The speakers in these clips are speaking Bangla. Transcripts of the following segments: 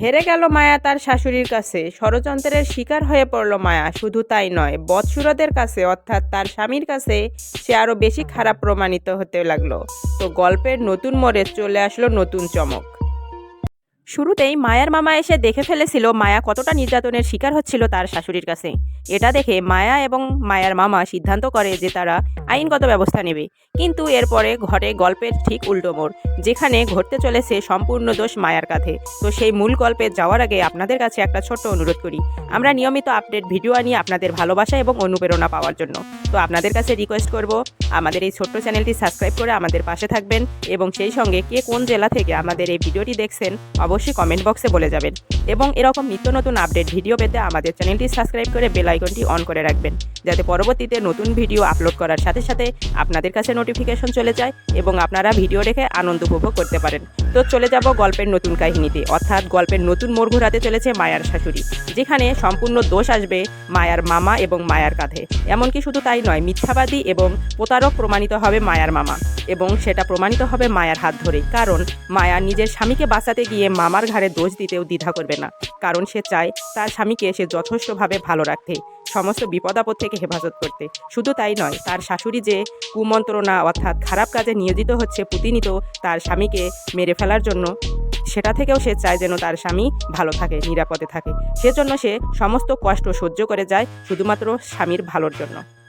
হেরে গেল মায়া তার শাশুড়ির কাছে। ষড়যন্ত্রের শিকার হয়ে পড়ল মায়া, শুধু তাই নয়, বৎসুরদের কাছে, অর্থাৎ তার স্বামীর কাছে, সে আরও বেশি খারাপ প্রমাণিত হতে লাগল। তো গল্পের নতুন মোড়ে চলে আসলো নতুন চমক। শুরুতেই মায়ার মামা এসে দেখে ফেলেছিল মায়া কতটা নির্যাতনের শিকার হচ্ছিল তার শাশুড়ির কাছে। এটা দেখে মায়া এবং মায়ার মামা সিদ্ধান্ত করে যে তারা আইনগত ব্যবস্থা নেবে। কিন্তু এরপরে ঘটে গল্পের ঠিক উল্টো মোড়, যেখানে ঘটতে চলেছে সম্পূর্ণ দোষ মায়ার কাঁধে। তো সেই মূল গল্পে যাওয়ার আগে আপনাদের কাছে একটা ছোট্ট অনুরোধ করি। আমরা নিয়মিত আপডেট ভিডিও আনি আপনাদের ভালোবাসা এবং অনুপ্রেরণা পাওয়ার জন্য। তো আপনাদের কাছে রিকোয়েস্ট করব, আমাদের এই ছোট্ট চ্যানেলটি সাবস্ক্রাইব করে আমাদের পাশে থাকবেন এবং সেই সঙ্গে কে কোন জেলা থেকে আমাদের এই ভিডিওটি দেখছেন অবশ্যই কমেন্ট বক্সে বলে যাবেন। এবং এরকম নিত্য নতুন আপডেট ভিডিও পেতে আমাদের চ্যানেলটি সাবস্ক্রাইব করে বেল আইকনটি অন করে রাখবেন, যাতে পরবর্তীতে নতুন ভিডিও আপলোড করার সাথে সাথে আপনাদের কাছে নোটিফিকেশন চলে যায় এবং আপনারা ভিডিও দেখে আনন্দ উপভোগ করতে পারেন। তো চলে যাব গল্পের নতুন কাহিনীতে, অর্থাৎ গল্পের নতুন মোড় ঘোরাতে চলেছে মায়ার শাশুড়ি, যেখানে সম্পূর্ণ দোষ আসবে মায়ার মামা এবং মায়ার কাঁধে। এমনকি শুধু তাই নয়, মিথ্যাবাদী এবং প্রতারক প্রমাণিত হবে মায়ার মামা। এবং সেটা প্রমাণিত হবে মায়ার হাত ধরে। কারণ মায়া নিজের স্বামীকে বাঁচাতে গিয়ে মামার ঘাড়ে দোষ দিতেও দ্বিধা করবে না। কারণ সে চায় তার স্বামীকে সে যথেষ্টভাবে ভালো রাখতে, সমস্ত বিপদ আপদ থেকে হেফাজত করতে। শুধু তাই নয়, তার শাশুড়ি যে কুমন্ত্রণা অর্থাৎ খারাপ কাজে নিয়োজিত হচ্ছে প্রতিনিয়ত তার স্বামীকে মেরে ফেলার জন্য, সেটা থেকেও সে চায় যেন তার স্বামী ভালো থাকে, নিরাপদে থাকে। সেজন্য সে সমস্ত কষ্ট সহ্য করে যায় শুধুমাত্র স্বামীর ভালোর জন্য।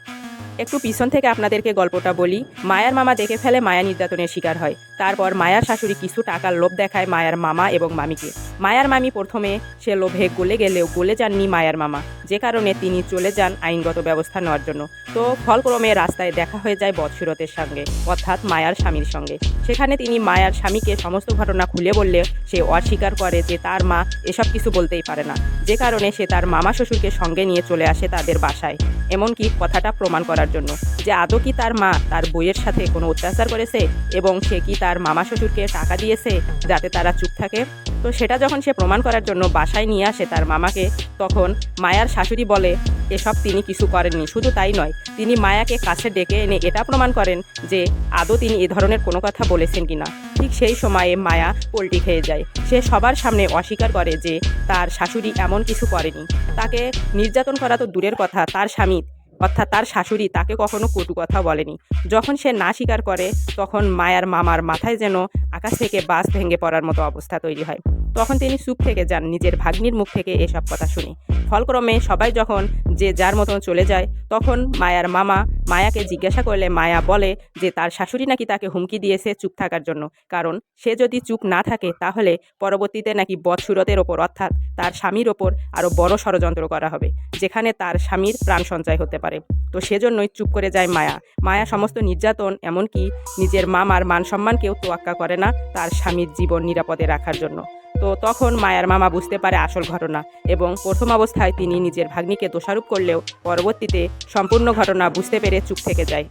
একটু পিছন থেকে আপনাদেরকে গল্পটা বলি। মায়ার মামা দেখে ফেলে মায়া নির্যাতনের শিকার হয়। তারপর মায়ার শাশুড়ি কিছু টাকার লোভ দেখায় মায়ার মামা এবং মামিকে। মায়ার মামি প্রথমে সে লোভে গলে গেলেও গলে যাননি মায়ার মামা। যে কারণে তিনি চলে যান আইনগত ব্যবস্থা নেওয়ার জন্য। তো ফলক্রমে রাস্তায় দেখা হয়ে যায় বৎসুরতের সঙ্গে, অর্থাৎ মায়ার স্বামীর সঙ্গে। সেখানে তিনি মায়ার স্বামীকে সমস্ত ঘটনা খুলে বললে সে অস্বীকার করে যে তার মা এসব কিছু বলতেই পারে না। যে কারণে সে তার মামা শ্বশুরকে সঙ্গে নিয়ে চলে আসে তাদের বাসায়। এমনকি কথাটা প্রমাণ করার জন্য যে আদৌ কি তার মা তার বইয়ের সাথে কোনো অত্যাচার করেছে এবং সে কি তার মামা শ্বশুরকে টাকা দিয়েছে যাতে তারা চুপ থাকে। তো সেটা যখন সে প্রমাণ করার জন্য বাসায় নিয়ে আসে তার মামাকে, তখন মায়ার শাশুড়ি বলে, এসব তিনি কিছু করেননি, শুধু তাই নয়, তিনি মায়াকে কাছে ডেকে এনে এটা প্রমাণ করেন যে আদৌ তিনি এ ধরনের কোনো কথা বলেছেন কিনা। ঠিক সেই সময়ে মায়া পোলটি খেয়ে যায়। সে সবার সামনে অস্বীকার করে যে তার শাশুড়ি এমন কিছু করেনি। তাকে নির্যাতন করা তো দূরের কথা, তার স্বামী অর্থাৎ তার শাশুড়ি তাকে কখনো কটু কথা বলেনি। যখন সে না স্বীকার করে, তখন মায়ার মামার মাথায় যেন আকাশ থেকে বাস ভেঙে পড়ার মতো অবস্থা তৈরি হয়। তখন তিনি সুখ থেকে যান, নিজের ভাগ্নির মুখ থেকে এসব কথা শুনে। ফলক্রমে সবাই যখন যে যার মতন চলে যায়, তখন মায়ার মামা মায়াকে জিজ্ঞাসা করলে মায়া বলে যে তার শাশুড়ি নাকি তাকে হুমকি দিয়েছে চুপ থাকার জন্য। কারণ সে যদি চুপ না থাকে, তাহলে পরবর্তীতে নাকি বৎসুরতের ওপর অর্থাৎ তার স্বামীর ওপর আরও বড় ষড়যন্ত্র করা হবে, যেখানে তার স্বামীর প্রাণ সঞ্চয় হতে পারে। তো সেজন্যই চুপ করে যায় মায়া। মায়া সমস্ত নির্যাতন, এমনকি নিজের মামার মান সম্মানকেও তোয়াক্কা করে না তার স্বামীর জীবন নিরাপদে রাখার জন্য। তো তখন মায়ার মামা বুঝতে পারে আসল ঘটনা এবং প্রথম অবস্থায় তিনি নিজের ভাগ্নিকে দোষারোপ করলেও পরবর্তীতে সম্পূর্ণ ঘটনা বুঝতে পেরে চুপ থেকে যায়।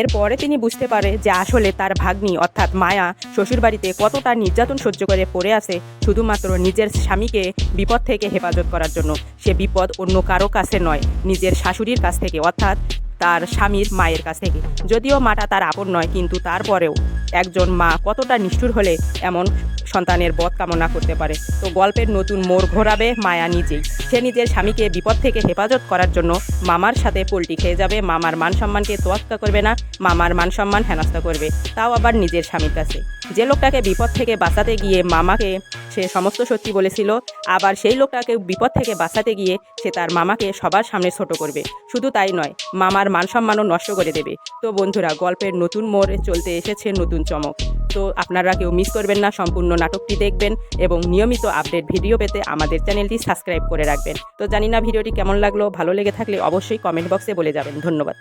এরপরে তিনি বুঝতে পারে যে আসলে তার ভাগ্নি অর্থাৎ মায়া শ্বশুরবাড়িতে কতটা নির্যাতন সহ্য করে পড়ে আছে শুধুমাত্র নিজের স্বামীকে বিপদ থেকে হেফাজত করার জন্য। সে বিপদ অন্য কারও কাছে নয়, নিজের শাশুড়ির কাছ থেকে অর্থাৎ তার স্বামীর মায়ের কাছ থেকে। যদিও মাটা তার আপন নয়, কিন্তু তারপরেও একজন মা কতটা নিষ্ঠুর হলে এমন সন্তানের বধ কামনা করতে পারে। তো গল্পের নতুন মোড় ঘোরাবে মায়া নিজেই। সে নিজের স্বামীকে বিপদ থেকে হেফাজত করার জন্য মামার সাথে পোলটি খেয়ে যাবে। মামার মান সম্মানকে তোয়াক্কা করবে না, মামার মান সম্মান হেনস্থা করবে। তাও আবার নিজের স্বামীর কাছে। যে লোকটাকে বিপদ থেকে বাঁচাতে গিয়ে মামাকে সে সমস্ত সত্যি বলেছিল, আবার সেই লোকটাকে বিপদ থেকে বাঁচাতে গিয়ে সে তার মামাকে সবার সামনে ছোট করবে। শুধু তাই নয়, মামার মান সম্মানও নষ্ট করে দেবে। তো বন্ধুরা, গল্পের নতুন মোড়ে চলতে এসেছে নতুন চমক। তো আপনারা কেউ মিস করবেন না, সম্পূর্ণ নাটকটি দেখবেন এবং নিয়মিত আপডেট ভিডিও পেতে আমাদের চ্যানেলটি সাবস্ক্রাইব করে রাখবেন। তো জানি না ভিডিওটি কেমন লাগল, ভালো লেগে থাকলে অবশ্যই কমেন্ট বক্সে বলে যাবেন। ধন্যবাদ।